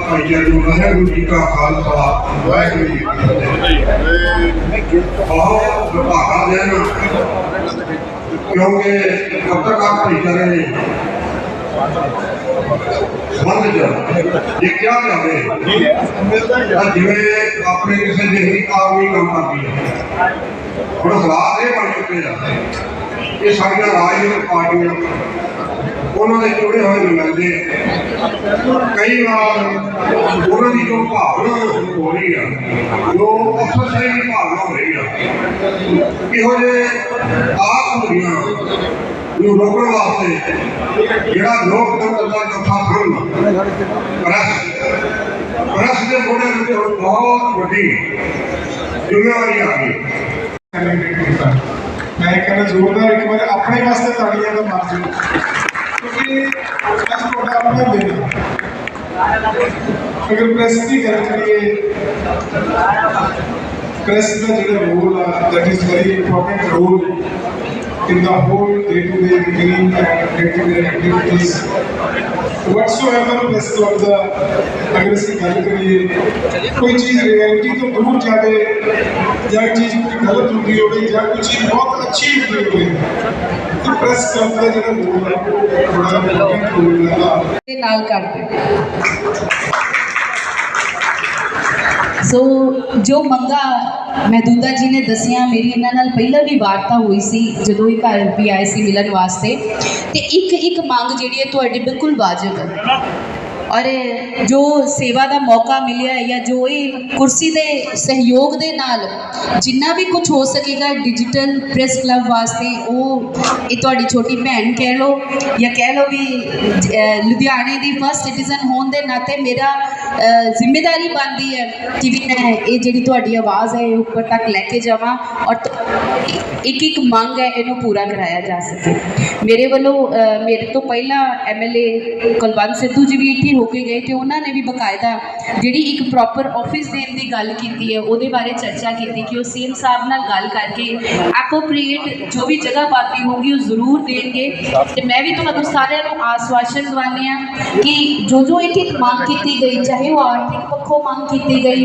ਭਾਈਚਾਰੇ ਨੂੰ ਵਾਹਿਗੁਰੂ ਜੀ ਕਾ ਖਾਲਸਾ, ਵਾਹਿਗੁਰੂ ਜੀ ਕੀ ਫਤਿਹ। ਬਹੁਤ ਵਿਭਾਗਾ ਦੇਣ ਕਿਉਂਕਿ ਪੱਤਰਕਾਰ ਭਾਈਚਾਰੇ ਨੇ ਸੰਬੰਧ ਚ ਇਹ ਕਿਹਾ ਜਾਵੇ ਜਿਵੇਂ ਆਪਣੇ ਕਿਸੇ ਜਿਹੀ ਆਦਮੀ ਕੰਮ ਕਰਦੀ ਹੁਣ ਹਾਲਾਤ ਇਹ ਬਣ ਚੁੱਕੇ ਆ, ਇਹ ਸਾਡੀਆਂ ਰਾਜਨੀਤਿਕ ਪਾਰਟੀਆਂ ਉਹਨਾਂ ਦੇ ਜੁੜੇ ਹੋਏ ਨੁਮਾਇੰਦੇ ਕਈ ਵਾਰ ਉਹਨਾਂ ਦੀ ਜੋ ਭਾਵਨਾ ਹੋ ਰਹੀ ਆ। ਜੋ ਅਫਸਰਸ਼ਾਹੀ ਦੀ ਭਾਵਨਾ ਹੋ ਰਹੀ ਆ। ਇਹੋ ਜਿਹੇ ਆਪ ਹੁੰਦੀਆਂ ਨੂੰ ਰੋਕਣ ਵਾਸਤੇ ਜਿਹੜਾ ਲੋਕਤੰਤਰ ਦਾ ਚੌਥਾ ਥੰਮ ਪ੍ਰੈਸ ਪ੍ਰੈਸ ਦੇ ਮੋਢੇ ਉੱਤੇ ਹੁਣ ਬਹੁਤ ਵੱਡੀ ਜ਼ਿੰਮੇਵਾਰੀ ਆ ਗਈ। ਮੈਂ ਕਹਿੰਦਾ ਜ਼ੋਰਦਾਰ ਇੱਕ ਵਾਰ ਆਪਣੇ ਵਾਸਤੇ ਤਾੜੀਆਂ ਦਾ ਮਾਰ ਦਿਓ ਕਿਉਂਕਿ ਅੱਜ ਤੁਹਾਡਾ ਆਪਣਾ ਦਿਨ ਹੈ। ਅਗਰ ਪ੍ਰੈਸ ਦੀ ਗੱਲ ਕਰੀਏ ਪ੍ਰੈਸ ਦਾ ਜਿਹੜਾ ਰੋਲ ਆ that is very important role in the whole day-to-day routine and day-to-day activities. Whatsoever press club ਦਾ ਅਗਰ ਅਸੀਂ ਗੱਲ ਕਰੀਏ ਕੋਈ ਚੀਜ਼ ਰਿਐਲਿਟੀ ਤੋਂ ਦੂਰ ਜਾਵੇ ਜਾਂ ਚੀਜ਼ ਕੋਈ ਗਲਤ ਹੁੰਦੀ ਹੋਵੇ ਜਾਂ ਕੋਈ ਚੀਜ਼ ਬਹੁਤ ਅੱਛੀ ਹੁੰਦੀ ਹੋਵੇ ਤਾਂ ਪ੍ਰੈਸ ਕਲੱਬ ਦਾ ਜਿਹੜਾ ਰੋਲ ਹੈ ਉਹ ਬੜਾ ਇੰਪੋਰਟੈਂਟ ਰੋਲ ਹੈ ਦੇ ਨਾਲ ਕਰਦੇ ਸੋ ਜੋ ਮੰਗਾ ਮਹਿਦੂਦਾ ਜੀ ਨੇ ਦੱਸੀਆਂ, ਮੇਰੀ ਇਹਨਾਂ ਨਾਲ ਪਹਿਲਾਂ ਵੀ ਵਾਰਤਾ ਹੋਈ ਸੀ, ਜਦੋਂ ਇਹ ਘਰ ਵੀ ਆਏ ਸੀ ਮਿਲਣ ਵਾਸਤੇ। ਤੇ ਇੱਕ ਇੱਕ ਮੰਗ ਜਿਹੜੀ ਹੈ ਤੁਹਾਡੀ ਬਿਲਕੁਲ ਵਾਜਬ ਹੈ। ਔਰ ਜੋ ਸੇਵਾ ਦਾ ਮੌਕਾ ਮਿਲਿਆ ਹੈ ਜਾਂ ਜੋ ਇਹ ਕੁਰਸੀ ਦੇ ਸਹਿਯੋਗ ਦੇ ਨਾਲ ਜਿੰਨਾ ਵੀ ਕੁਝ ਹੋ ਸਕੇਗਾ ਡਿਜੀਟਲ ਪ੍ਰੈਸ ਕਲੱਬ ਵਾਸਤੇ, ਉਹ ਇਹ ਤੁਹਾਡੀ ਛੋਟੀ ਭੈਣ ਕਹਿ ਲਓ ਜਾਂ ਕਹਿ ਲਓ ਵੀ ਲੁਧਿਆਣੇ ਦੀ ਫਸਟ ਸਿਟੀਜ਼ਨ ਹੋਣ ਦੇ ਨਾਤੇ ਮੇਰਾ ਜ਼ਿੰਮੇਵਾਰੀ ਬਣਦੀ ਹੈ ਕਿ ਵੀ ਮੈਂ ਇਹ ਜਿਹੜੀ ਤੁਹਾਡੀ ਆਵਾਜ਼ ਹੈ, ਇਹ ਉੱਪਰ ਤੱਕ ਲੈ ਕੇ ਜਾਵਾਂ ਔਰ ਇੱਕ ਇੱਕ ਮੰਗ ਹੈ, ਇਹਨੂੰ ਪੂਰਾ ਕਰਾਇਆ ਜਾ ਸਕੇ। ਮੇਰੇ ਵੱਲੋਂ ਮੇਰੇ ਤੋਂ ਪਹਿਲਾਂ ਐਮਐਲਏ ਕੁਲਵੰਤ ਸਿੱਧੂ ਜੀ ਵੀ ਇੱਥੇ ਹੋ ਕੇ ਗਏ ਤੇ ਉਹਨਾਂ ਨੇ ਵੀ ਬਕਾਇਦਾ ਜਿਹੜੀ ਇੱਕ ਪ੍ਰੋਪਰ ਆਫਿਸ ਦੇਣ ਦੀ ਗੱਲ ਕੀਤੀ ਹੈ, ਉਹਦੇ ਬਾਰੇ ਚਰਚਾ ਕੀਤੀ ਕਿ ਉਹ ਸੀਐਮ ਸਾਹਿਬ ਨਾਲ ਗੱਲ ਕਰਕੇ ਐਪੋਪ੍ਰੀਏਟ ਜੋ ਵੀ ਜਗ੍ਹਾ ਪਾਤੀ ਹੋਊਗੀ, ਉਹ ਜ਼ਰੂਰ ਦੇਣਗੇ। ਤੇ ਮੈਂ ਵੀ ਤੁਹਾਨੂੰ ਸਾਰਿਆਂ ਨੂੰ ਆਸਵਾਸ਼ਨ ਦਵਾਉਂਦੀ ਆ ਕਿ ਜੋ ਜੋ ਇੱਥੇ ਮੰਗ ਕੀਤੀ ਗਈ ਚਾਹੇ ਉਹ ਆਰਥਿਕ ਪੱਖੋਂ ਮੰਗ ਕੀਤੀ ਗਈ।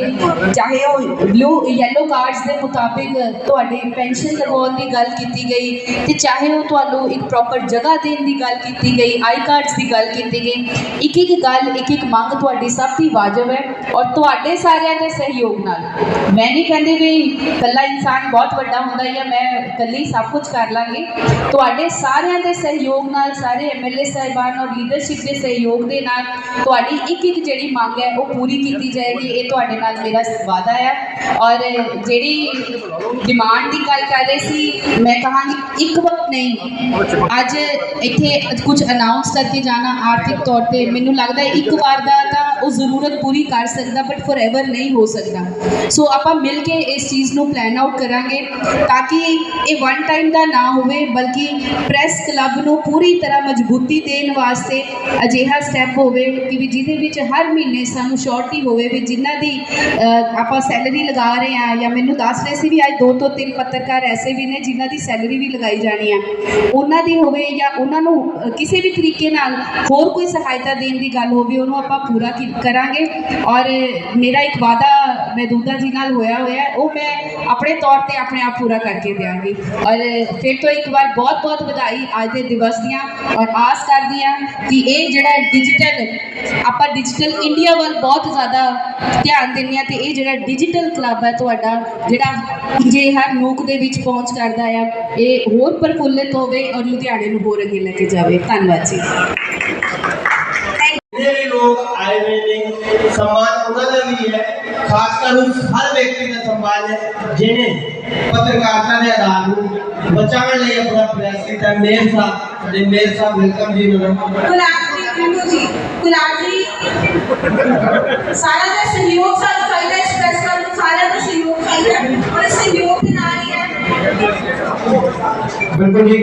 ਚਾਹੇ ਉਹ ਬਲੂ ਯੈਲੋ ਕਾਰਡਸ ਦੇ ਮੁਤਾਬਿਕ ਤੁਹਾਡੇ ਪੈਨਸ਼ਨ ਲਗਾਉਣ ਦੀ ਗੱਲ ਕੀਤੀ ਗਈ ਤੇ ਚਾਹੇ ਉਹ ਤੁਹਾਨੂੰ ਇੱਕ ਪ੍ਰੋਪਰ ਜਗ੍ਹਾ ਦੇਣ ਦੀ ਗੱਲ ਕੀਤੀ ਗਈ ਆਈ ਕਾਰਡਸ ਦੀ ਗੱਲ ਕੀਤੀ ਗਈ, ਇੱਕ ਇੱਕ ਗੱਲ, ਇੱਕ ਇੱਕ ਮੰਗ ਤੁਹਾਡੀ ਸਭ ਦੀ ਵਾਜਬ ਹੈ ਔਰ ਤੁਹਾਡੇ ਸਾਰਿਆਂ ਦੇ ਸਹਿਯੋਗ ਨਾਲ। ਮੈਂ ਨਹੀਂ ਕਹਿੰਦੀ ਵੀ ਇਕੱਲਾ ਇਨਸਾਨ ਬਹੁਤ ਵੱਡਾ ਹੁੰਦਾ ਹੈ ਜਾਂ ਮੈਂ ਇਕੱਲੀ ਸਭ ਕੁਝ ਕਰ ਲਾਂਗੀ। ਤੁਹਾਡੇ ਸਾਰਿਆਂ ਦੇ ਸਹਿਯੋਗ ਨਾਲ, ਸਾਰੇ ਐਮਐਲਏ ਸਾਹਿਬਾਨ ਔਰ ਲੀਡਰਸ਼ਿਪ ਦੇ ਸਹਿਯੋਗ ਦੇ ਨਾਲ ਤੁਹਾਡੀ ਇੱਕ ਇੱਕ ਜਿਹੜੀ ਮੰਗ ਹੈ ਉਹ ਪੂਰੀ ਕੀਤੀ ਜਾਏਗੀ, ਇਹ ਤੁਹਾਡੇ ਨਾਲ ਮੇਰਾ ਵਾਅਦਾ ਹੈ। ਔਰ ਜਿਹੜੀ ਡਿਮਾਂਡ ਦੀ ਗੱਲ ਕਰ ਰਹੇ ਸੀ, ਮੈਂ ਕਹਾਂਗੀ ਇੱਕ ਵਕਤ ਨਹੀਂ। ਅੱਜ ਇੱਥੇ ਕੁਝ ਅਨਾਉਂਸ ਕਰਕੇ ਜਾਣਾ ਆਰਥਿਕ ਤੌਰ ਤੇ ਮੈਨੂੰ ਲੱਗਦਾ ਇੱਕ ਵਾਰ ਦਾ ਤਾਂ ਉਹ ਜ਼ਰੂਰਤ ਪੂਰੀ ਕਰ ਸਕਦਾ ਬਟ ਫੋਰਐਵਰ ਨਹੀਂ ਹੋ ਸਕਦਾ। ਸੋ ਆਪਾਂ ਮਿਲ ਕੇ ਇਸ ਚੀਜ਼ ਨੂੰ ਪਲਾਨ ਆਊਟ ਕਰਾਂਗੇ ਤਾਂ ਕਿ ਇਹ ਵਨ ਟਾਈਮ ਦਾ ਨਾ ਹੋਵੇ, ਬਲਕਿ ਪ੍ਰੈਸ ਕਲੱਬ ਨੂੰ ਪੂਰੀ ਤਰ੍ਹਾਂ ਮਜ਼ਬੂਤੀ ਦੇਣ ਵਾਸਤੇ ਅਜਿਹਾ ਸਟੈਪ ਹੋਵੇ ਕਿ ਵੀ ਜਿਹਦੇ ਵਿੱਚ ਹਰ ਮਹੀਨੇ ਸਾਨੂੰ ਸ਼ੋਰਟੀ ਹੋਵੇ ਵੀ ਜਿਨ੍ਹਾਂ ਦੀ ਆਪਾਂ ਸੈਲਰੀ ਲਗਾ ਰਹੇ ਆ ਜਾਂ ਮੈਨੂੰ ਦੱਸ ਰਹੇ ਸੀ ਵੀ ਅੱਜ ਦੋ ਤੋਂ ਤਿੰਨ ਪੱਤਰਕਾਰ ਐਸੇ ਵੀ ਨੇ ਜਿਨ੍ਹਾਂ ਦੀ ਸੈਲਰੀ ਵੀ ਲਗਾਈ ਜਾਣੀ ਆ। ਉਹਨਾਂ ਦੀ ਹੋਵੇ ਜਾਂ ਉਹਨਾਂ ਨੂੰ ਕਿਸੇ ਵੀ ਤਰੀਕੇ ਨਾਲ ਹੋਰ ਕੋਈ ਸਹਾਇਤਾ ਦੇਣ ਦੀ ਗੱਲ ਹੋਵੇ, ਉਹਨੂੰ ਆਪਾਂ ਪੂਰਾ ਕੀ- ਕਰਾਂਗੇ। ਔਰ ਮੇਰਾ ਇੱਕ ਵਾਅਦਾ ਮਹਿਦੂਦਾ ਜੀ ਨਾਲ ਹੋਇਆ ਹੋਇਆ ਉਹ ਮੈਂ ਆਪਣੇ ਤੌਰ ਤੇ ਆਪਣੇ ਆਪ ਪੂਰਾ ਕਰਕੇ ਦਿਆਂਗੀ। ਔਰ ਫਿਰ ਤੋਂ ਇੱਕ ਵਾਰ ਬਹੁਤ ਬਹੁਤ ਵਧਾਈ ਅੱਜ ਦੇ ਦਿਵਸ ਦੀਆਂ। ਔਰ ਆਸ ਕਰਦੀ ਹਾਂ ਕਿ ਇਹ ਜਿਹੜਾ ਡਿਜੀਟਲ ਆਪਾਂ ਡਿਜੀਟਲ ਇੰਡੀਆ ਵੱਲ ਬਹੁਤ ਜ਼ਿਆਦਾ ਧਿਆਨ ਦਿੰਦੇ ਹਾਂ ਤੇ ਇਹ ਜਿਹੜਾ ਡਿਜੀਟਲ ਕਲੱਬ ਹੈ ਤੁਹਾਡਾ, ਜਿਹੜਾ ਜੇ ਹਰ ਨੂਕ ਦੇ ਵਿੱਚ ਪਹੁੰਚ ਕਰਦਾ ਆ, ਇਹ ਹੋਰ ਪ੍ਰਫੁੱਲਿਤ ਹੋਵੇ ਔਰ ਲੁਧਿਆਣੇ ਨੂੰ ਹੋਰ ਅੱਗੇ ਲੈ ਕੇ ਜਾਵੇ। ਧੰਨਵਾਦ ਜੀ। ਨੇ ਸਨਮਾਨ ਉਹਨਾਂ ਦਾ ਵੀ ਹੈ ਖਾਸ ਕਰ ਉਸ ਹਰ ਵਿਅਕਤੀ ਦਾ ਸਨਮਾਨ ਹੈ ਜਿਹਨੇ ਪੱਤਰਕਾਰਤਾ ਦੇ ਆਧਾਰ ਨੂੰ ਬਚਾਉਣ ਲਈ ਆਪਣਾ ਪ੍ਰਯਾਸ ਕੀਤਾ ਮੇਰ ਸਾਹਿਬ ਸਾਡੇ ਮੇਰ ਸਾਹਿਬ ਵੈਲਕਮ ਜੀ ਨੂੰ ਗੁਲਾਬ ਜੀ ਕਿੰਨੂ ਜੀ ਗੁਲਾਬ ਜੀ ਸਾਰਾ ਦਾ ਸਹਿਯੋਗ ਸਾਨੂੰ ਚਾਹੀਦਾ ਹੈ ਸਪੈਸ ਕਰਨ ਨੂੰ ਸਾਰਿਆਂ ਦਾ ਸਹਿਯੋਗ ਚਾਹੀਦਾ ਹੈ ਔਰ ਇਸ ਸਹਿਯੋਗ ਦੇ ਨਾਲ ਹੀ ਹੈ ਬਿਲਕੁਲ ਜੀ